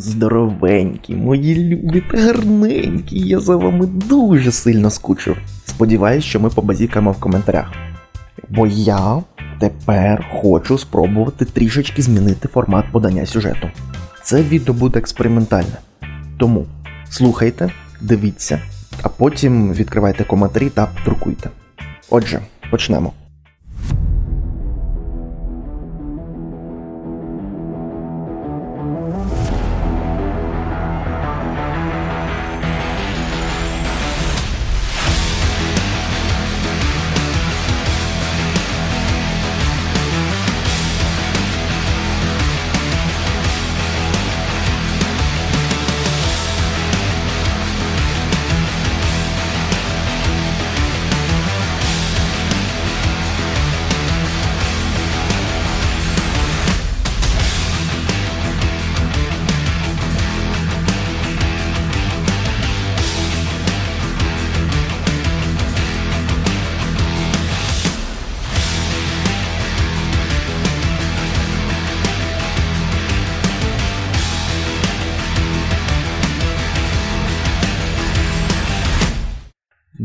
Здоровенькі, мої любі та гарненькі, я за вами дуже сильно скучив. Сподіваюсь, що ми побазікаємо в коментарях. Бо я тепер хочу спробувати трішечки змінити формат подання сюжету. Це відео буде експериментальне. Тому слухайте, дивіться, а потім відкривайте коментарі та друкуйте. Отже, почнемо.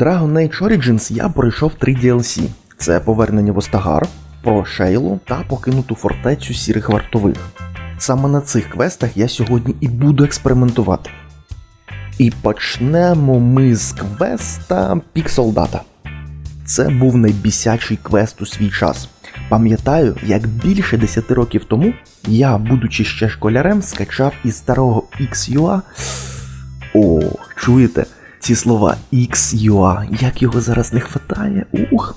Dragon Age Origins я пройшов три DLC. Це повернення в Остагар, про Шейлу та покинуту фортецю сірих вартових. Саме на цих квестах я сьогодні і буду експериментувати. І почнемо ми з квеста Пік Солдата. Це був найбісячий квест у свій час. Пам'ятаю, як більше 10 років тому я, будучи ще школярем, скачав із старого XUA. О, чуєте? Ці слова XUA, як його зараз не хватає. Ух.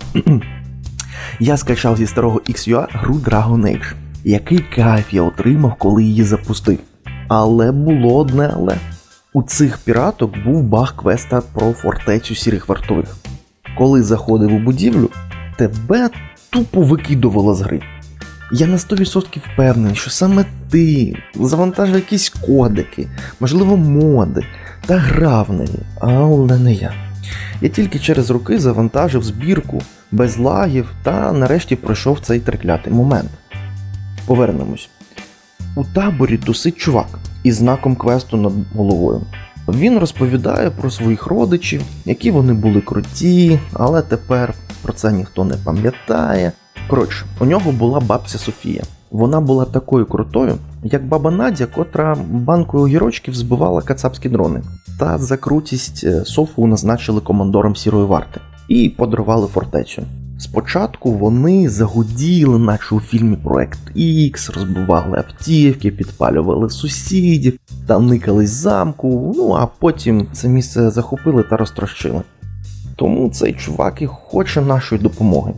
Я скачав зі старого XUA гру Dragon Age. Який кайф я отримав, коли її запустив. Але було одне але. У цих піраток був баг квеста про фортецю сірих вартових. Коли заходив у будівлю, тебе тупо викидувало з гри. Я на 100% впевнений, що саме ти завантажив якісь кодики, можливо, моди, та грав неї, але не я. Я тільки через роки завантажив збірку без лагів та нарешті пройшов цей треклятий момент. Повернемось. У таборі тусить чувак із знаком квесту над головою. Він розповідає про своїх родичів, які вони були круті, але тепер про це ніхто не пам'ятає. Коротше, у нього була бабця Софія. Вона була такою крутою, як баба Надя, котра банкою огірочків збивала кацапські дрони. Та за крутість е, Софу назначили командором сірої варти і подарували фортецю. Спочатку вони загуділи, наче у фільмі Проект X, розбивали автівки, підпалювали сусідів, та никались замку, ну а потім це місце захопили та розтрощили. Тому цей чувак і хоче нашої допомоги.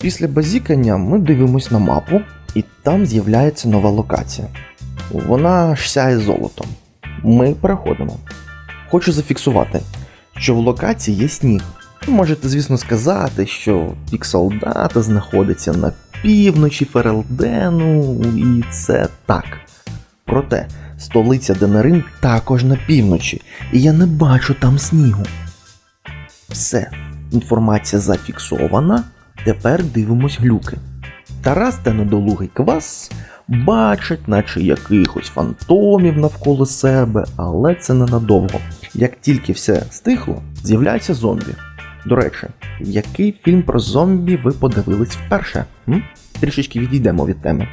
Після базікання ми дивимось на мапу, і там з'являється нова локація. Вона ж сяє золотом. Ми переходимо. Хочу зафіксувати, що в локації є сніг. Можете, звісно, сказати, що пік солдата знаходиться на півночі Ферелдену, і це так. Проте столиця Денерин також на півночі, і я не бачу там снігу. Все, інформація зафіксована. Тепер дивимось глюки. Тарас та недолугий квас бачать, наче якихось фантомів навколо себе, але це ненадовго. Як тільки все стихло, з'являються зомбі. До речі, який фільм про зомбі ви подивились вперше? М? Трішечки відійдемо від теми.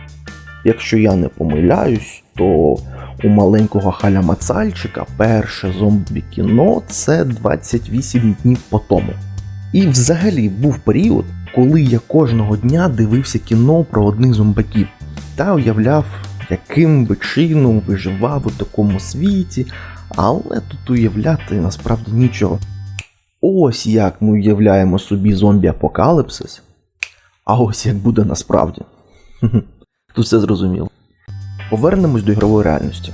Якщо я не помиляюсь, то у маленького халя Мацальчика перше зомбі-кіно це 28 днів по тому. І взагалі був період, коли я кожного дня дивився кіно про одних зомбаків та уявляв, яким би чином виживав у такому світі, але тут уявляти насправді нічого. Ось як ми уявляємо собі зомбі-апокаліпсис, а ось як буде насправді. Тут все зрозуміло. Повернемось до ігрової реальності.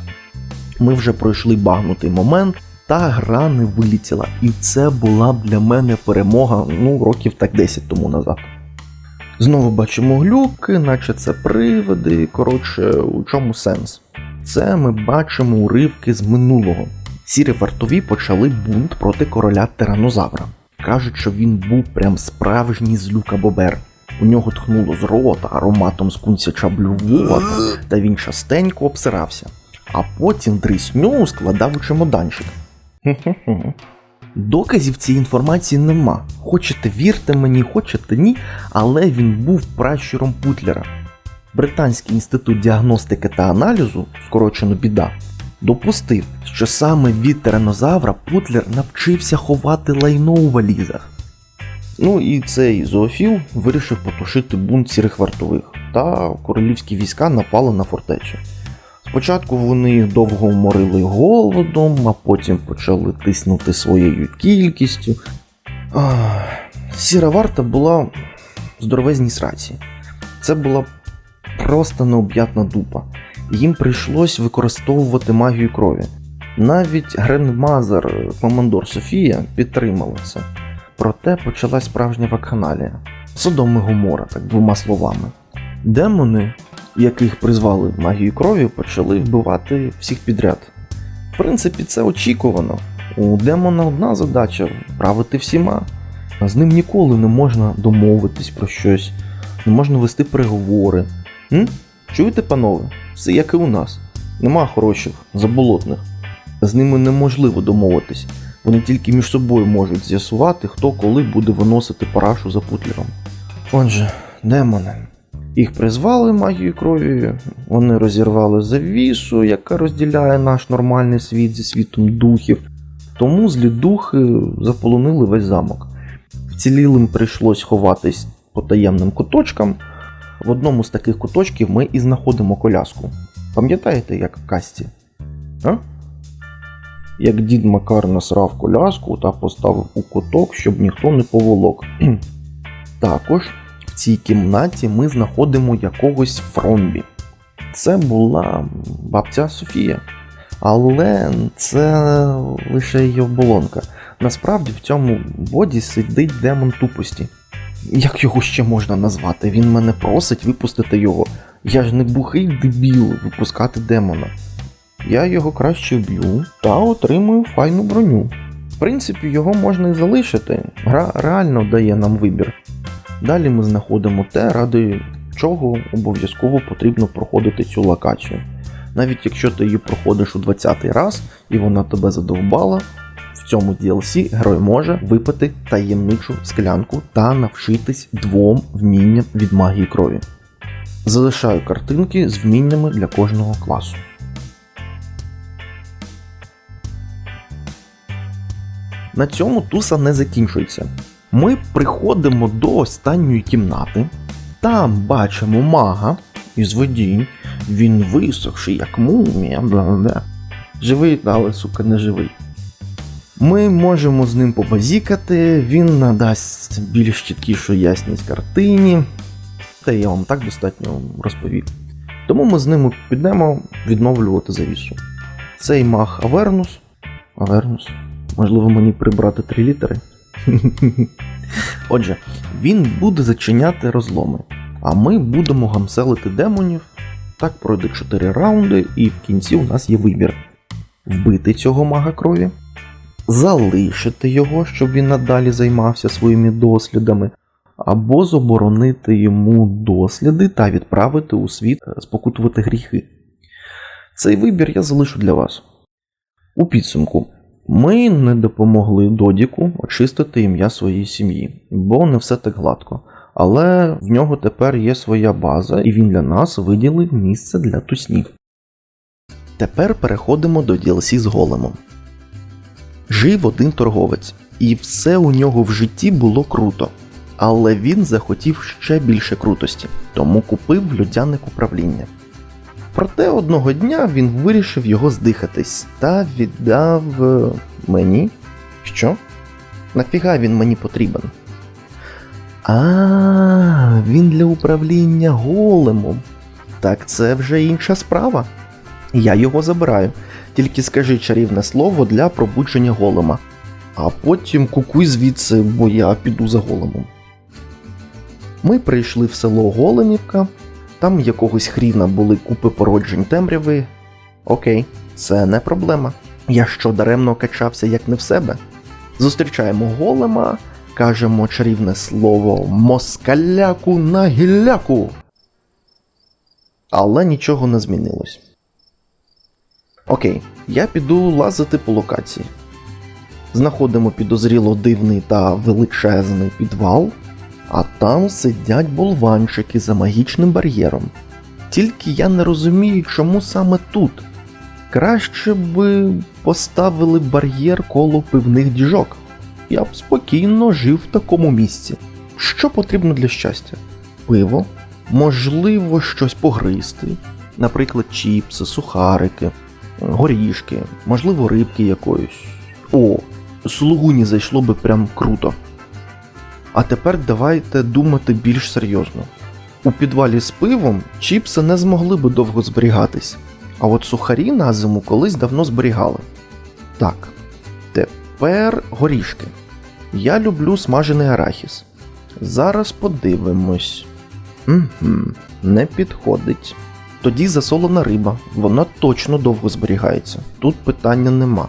Ми вже пройшли багнутий момент, та гра не вилітіла. І це була для мене перемога ну, років так 10 тому назад. Знову бачимо глюки, наче це привиди. Коротше, у чому сенс? Це ми бачимо уривки з минулого. Сірі вартові почали бунт проти короля тиранозавра. Кажуть, що він був прям справжній злюка бобер. У нього тхнуло з рота ароматом скунсяча блювота, та він частенько обсирався. а потім дрисню складав у чемоданчик. Доказів цієї інформації нема. Хочете вірте мені, хочете ні, але він був пращуром Путлера. Британський інститут діагностики та аналізу, скорочено біда, допустив, що саме від тиранозавра Путлер навчився ховати лайно у валізах. Ну і цей зоофіл вирішив потушити бунт сірих вартових, та королівські війська напали на фортецю. Спочатку вони довго морили голодом, а потім почали тиснути своєю кількістю. Сіра варта була здоровезній сраці. Це була просто необ'ятна дупа. Їм прийшлось використовувати магію крові. Навіть грандмазер командор Софія підтримала це. Проте почалась справжня вакханалія. Содом і Гомора, так двома словами. Демони, яких призвали магію крові, почали вбивати всіх підряд. В принципі, це очікувано. У демона одна задача правити всіма. А з ним ніколи не можна домовитись про щось, не можна вести переговори. М? Чуєте, панове? Все як і у нас. Нема хороших, заболотних. З ними неможливо домовитись. Вони тільки між собою можуть з'ясувати, хто коли буде виносити парашу за путлером. Отже, демони. Їх призвали магією крові, вони розірвали завісу, яка розділяє наш нормальний світ зі світом духів. Тому злі духи заполонили весь замок. Вцілілим прийшлось ховатись по таємним куточкам. В одному з таких куточків ми і знаходимо коляску. Пам'ятаєте, як в касті? А? Як дід Макар насрав коляску та поставив у куток, щоб ніхто не поволок. Також цій кімнаті ми знаходимо якогось Фромбі. Це була бабця Софія. Але це лише її оболонка. Насправді в цьому боді сидить демон тупості. Як його ще можна назвати? Він мене просить випустити його. Я ж не бухий дебіл випускати демона. Я його краще вб'ю та отримую файну броню. В принципі, його можна і залишити. Гра реально дає нам вибір. Далі ми знаходимо те, ради чого обов'язково потрібно проходити цю локацію. Навіть якщо ти її проходиш у 20-й раз і вона тебе задовбала, в цьому DLC герой може випити таємничу склянку та навчитись двом вмінням від магії крові. Залишаю картинки з вміннями для кожного класу. На цьому туса не закінчується. Ми приходимо до останньої кімнати, там бачимо мага із водінь, він висохший, як мумія, бла-бла. Живий, але сука, не живий. Ми можемо з ним побазікати, він надасть більш чіткішу ясність картині. Та я вам так достатньо розповів. Тому ми з ними підемо відновлювати завісу. Цей маг Авернус. Авернус. Можливо, мені прибрати три літери. Отже, він буде зачиняти розломи, а ми будемо гамселити демонів. Так пройде 4 раунди, і в кінці у нас є вибір: вбити цього мага крові, залишити його, щоб він надалі займався своїми дослідами, або заборонити йому досліди та відправити у світ е, спокутувати гріхи. Цей вибір я залишу для вас. У підсумку, ми не допомогли Додіку очистити ім'я своєї сім'ї, бо не все так гладко. Але в нього тепер є своя база, і він для нас виділив місце для туснів. Тепер переходимо до DLC з големом. Жив один торговець, і все у нього в житті було круто. Але він захотів ще більше крутості, тому купив людяник управління. Проте одного дня він вирішив його здихатись та віддав е, мені. Що? Нафіга він мені потрібен? А, він для управління големом. Так це вже інша справа. Я його забираю. Тільки скажи чарівне слово для пробудження голема. А потім кукуй звідси, бо я піду за големом. Ми прийшли в село Големівка, там якогось хріна були купи породжень темряви. Окей, це не проблема. Я що даремно качався як не в себе. Зустрічаємо голема, кажемо чарівне слово москаляку на гілляку. Але нічого не змінилось. Окей, я піду лазити по локації. Знаходимо підозріло дивний та величезний підвал, а там сидять болванчики за магічним бар'єром. Тільки я не розумію, чому саме тут. Краще би поставили бар'єр коло пивних діжок. Я б спокійно жив в такому місці. Що потрібно для щастя? Пиво, можливо, щось погризти, наприклад, чіпси, сухарики, горішки, можливо, рибки якоїсь. О, слугуні зайшло би прям круто. А тепер давайте думати більш серйозно. У підвалі з пивом чіпси не змогли би довго зберігатись, а от сухарі на зиму колись давно зберігали. Так, тепер горішки. Я люблю смажений арахіс. Зараз подивимось. Угу, не підходить. Тоді засолена риба, вона точно довго зберігається. Тут питання нема.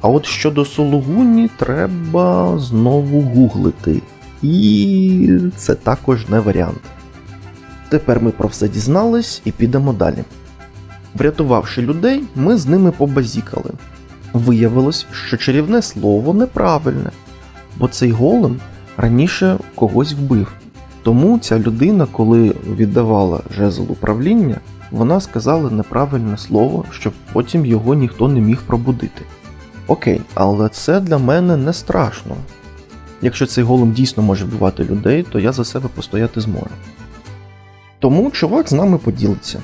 А от щодо сулугуні треба знову гуглити. І це також не варіант. Тепер ми про все дізнались і підемо далі. Врятувавши людей, ми з ними побазікали. Виявилось, що чарівне слово неправильне, бо цей голем раніше когось вбив. Тому ця людина, коли віддавала жезл управління, вона сказала неправильне слово, щоб потім його ніхто не міг пробудити. Окей, але це для мене не страшно. Якщо цей голем дійсно може вбивати людей, то я за себе постояти зможу. Тому чувак з нами поділиться.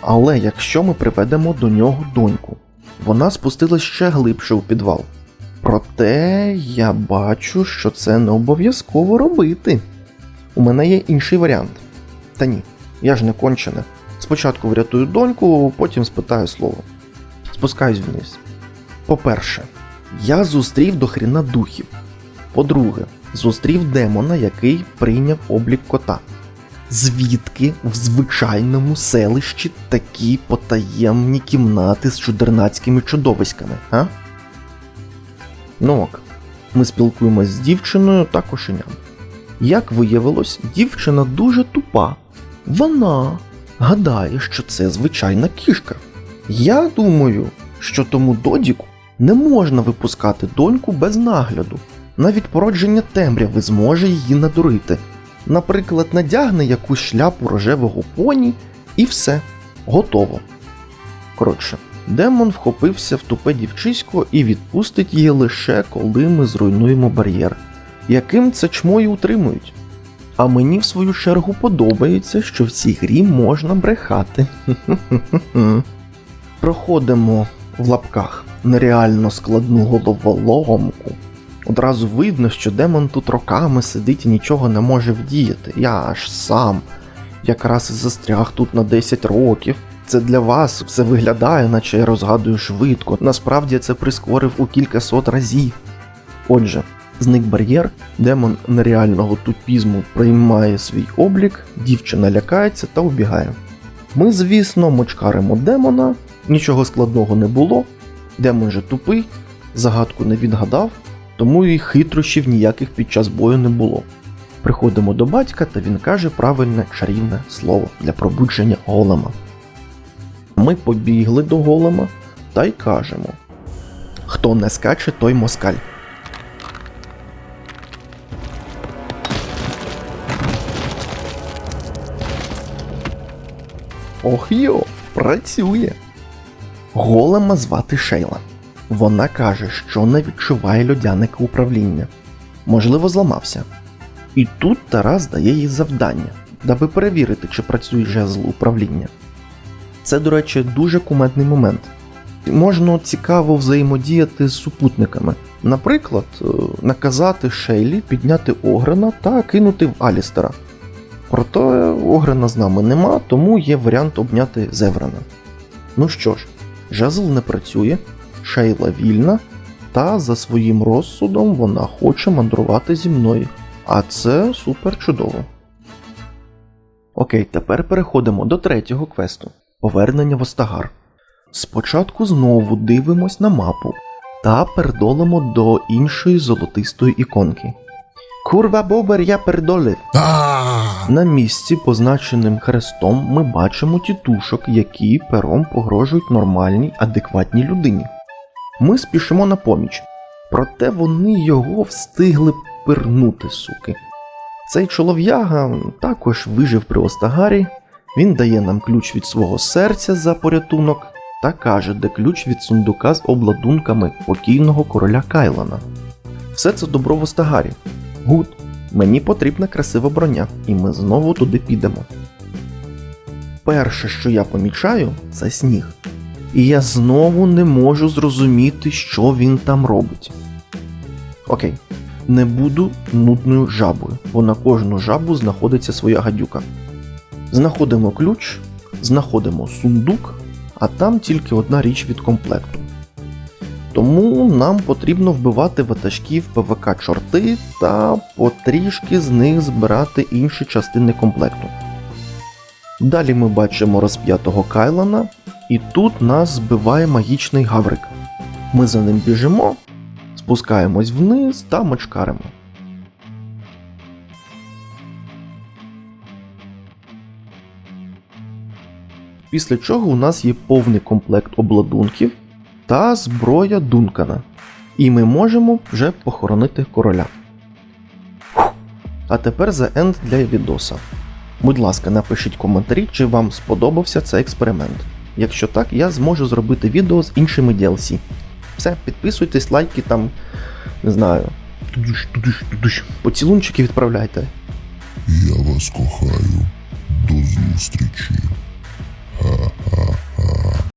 Але якщо ми приведемо до нього доньку, вона спустилась ще глибше у підвал. Проте я бачу, що це не обов'язково робити. У мене є інший варіант. Та ні, я ж не кончене. Спочатку врятую доньку, потім спитаю слово. Спускаюсь вниз. По-перше, я зустрів до хріна духів. По-друге, зустрів демона, який прийняв облік кота. Звідки в звичайному селищі такі потаємні кімнати з чудернацькими чудовиськами, а? Ну ок, ми спілкуємось з дівчиною та кошеням. Як виявилось, дівчина дуже тупа. Вона гадає, що це звичайна кішка. Я думаю, що тому Додіку не можна випускати доньку без нагляду. Навіть породження темряви зможе її надурити. Наприклад, надягне якусь шляпу рожевого поні і все, готово. Коротше, демон вхопився в тупе дівчисько і відпустить її лише коли ми зруйнуємо бар'єр, яким це чмо і утримують. А мені в свою чергу подобається, що в цій грі можна брехати. Проходимо в лапках нереально складну головоломку. Одразу видно, що демон тут роками сидить і нічого не може вдіяти. Я аж сам якраз і застряг тут на 10 років. Це для вас все виглядає, наче я розгадую швидко. Насправді я це прискорив у кількасот разів. Отже, зник бар'єр, демон нереального тупізму приймає свій облік, дівчина лякається та убігає. Ми, звісно, мочкаримо демона, нічого складного не було. Демон же тупий, загадку не відгадав, тому і хитрощів ніяких під час бою не було. Приходимо до батька, та він каже правильне чарівне слово для пробудження голема. Ми побігли до голема та й кажемо: Хто не скаче, той москаль. Ох йо, працює. Голема звати Шейла. Вона каже, що не відчуває льодяника управління. Можливо, зламався. І тут Тарас дає їй завдання, даби перевірити, чи працює жезл управління. Це, до речі, дуже кумедний момент. Можна цікаво взаємодіяти з супутниками. Наприклад, е, наказати Шейлі підняти Огрена та кинути в Алістера. Проте Огрена з нами нема, тому є варіант обняти Зеврана. Ну що ж, жезл не працює, Шейла вільна, та за своїм розсудом вона хоче мандрувати зі мною. А це супер чудово. Окей, тепер переходимо до третього квесту повернення в Остагар. Спочатку знову дивимось на мапу та передолимо до іншої золотистої іконки. Курва бобер, я передолив. На місці, позначеним хрестом, ми бачимо тітушок, які пером погрожують нормальній, адекватній людині. Ми спішимо на поміч, проте вони його встигли пирнути, суки. Цей чолов'яга також вижив при Остагарі. Він дає нам ключ від свого серця за порятунок та каже, де ключ від сундука з обладунками покійного короля Кайлана. Все це добро в Остагарі. Гуд, мені потрібна красива броня, і ми знову туди підемо. Перше, що я помічаю, це сніг. І я знову не можу зрозуміти, що він там робить. Окей, не буду нудною жабою, бо на кожну жабу знаходиться своя гадюка. Знаходимо ключ, знаходимо сундук, а там тільки одна річ від комплекту. Тому нам потрібно вбивати ватажків ПВК чорти та потрішки з них збирати інші частини комплекту. Далі ми бачимо розп'ятого Кайлана, і тут нас збиває магічний гаврик. Ми за ним біжимо, спускаємось вниз та мочкаримо. Після чого у нас є повний комплект обладунків та зброя Дункана. І ми можемо вже похоронити короля. А тепер за енд для відоса. Будь ласка, напишіть коментарі, чи вам сподобався цей експеримент. Якщо так, я зможу зробити відео з іншими DLC. Все, підписуйтесь, лайки там, не знаю. Тудуш, тудуш, тудуш. Поцілунчики відправляйте. Я вас кохаю. До зустрічі.